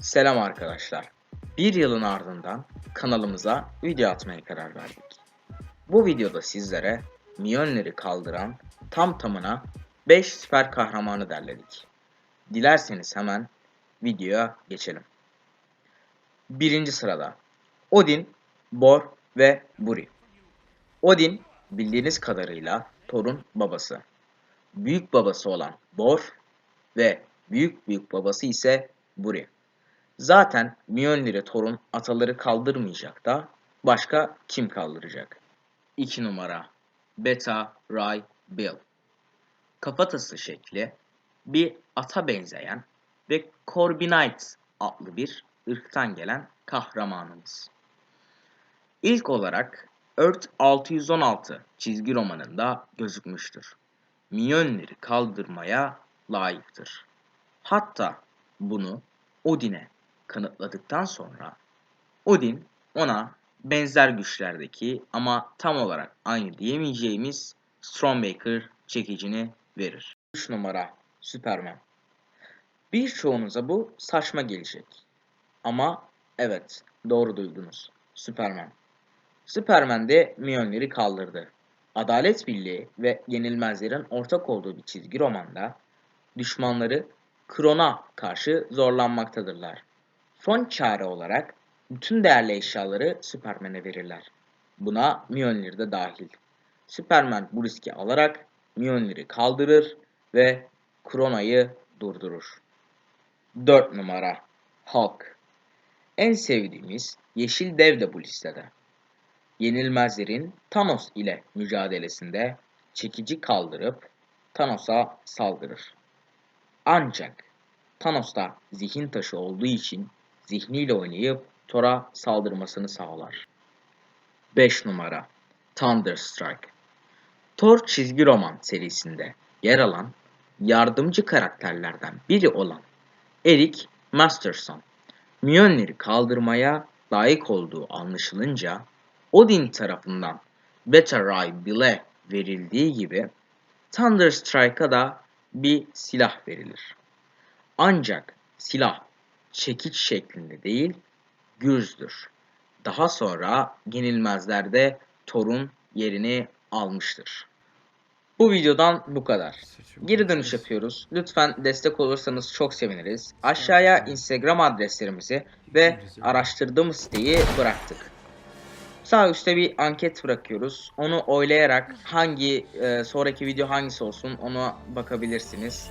Selam arkadaşlar. Bir yılın ardından kanalımıza video atmaya karar verdik. Bu videoda sizlere Mjolnir'i kaldıran tam tamına 5 süper kahramanı derledik. Dilerseniz hemen videoya geçelim. Birinci sırada Odin, Bor ve Buri. Odin bildiğiniz kadarıyla Thor'un babası. Büyük babası olan Bor ve büyük büyük babası ise Buri. Zaten Mjolnir'e Thor'un ataları kaldırmayacak da başka kim kaldıracak? 2 numara Beta Ray Bill. Kafatası şekli bir ata benzeyen ve Corbinite adlı bir ırktan gelen kahramanımız. İlk olarak Earth 616 çizgi romanında gözükmüştür. Mjolnir'i kaldırmaya layıktır. Hatta bunu Odin'e kanıtladıktan sonra Odin ona benzer güçlerdeki ama tam olarak aynı diyemeyeceğimiz Stormbreaker çekicini verir. 3 numara Superman. Birçoğunuza bu saçma gelecek. Ama evet doğru duydunuz. Superman. Superman de Mjolnir'i kaldırdı. Adalet Birliği ve Yenilmezlerin ortak olduğu bir çizgi romanda düşmanları Kron'a karşı zorlanmaktadırlar. Son çare olarak bütün değerli eşyaları Superman'e verirler. Buna Mjolnir de dahil. Superman bu riski alarak Mjolnir'i kaldırır ve Krona'yı durdurur. 4 numara Hulk. En sevdiğimiz yeşil dev de bu listede. Yenilmezlerin Thanos ile mücadelesinde çekici kaldırıp Thanos'a saldırır. Ancak Thanos da zihin taşı olduğu için zihniyle oynayıp Thor'a saldırmasını sağlar. 5 numara Thunderstrike Thor çizgi roman serisinde yer alan yardımcı karakterlerden biri olan Eric Masterson Mjolnir'i kaldırmaya layık olduğu anlaşılınca Odin tarafından Beta Ray Bill'e verildiği gibi Thunderstrike'a da bir silah verilir. Ancak silah çekiç şeklinde değil, güzdür. Daha sonra yenilmezlerde Thor'un yerini almıştır. Bu videodan bu kadar. Geri dönüş yapıyoruz. Lütfen destek olursanız çok seviniriz. Aşağıya Instagram adreslerimizi ve araştırdığımız siteyi bıraktık. Sağ üstte bir anket bırakıyoruz. Onu oylayarak hangi e, sonraki video hangisi olsun ona bakabilirsiniz.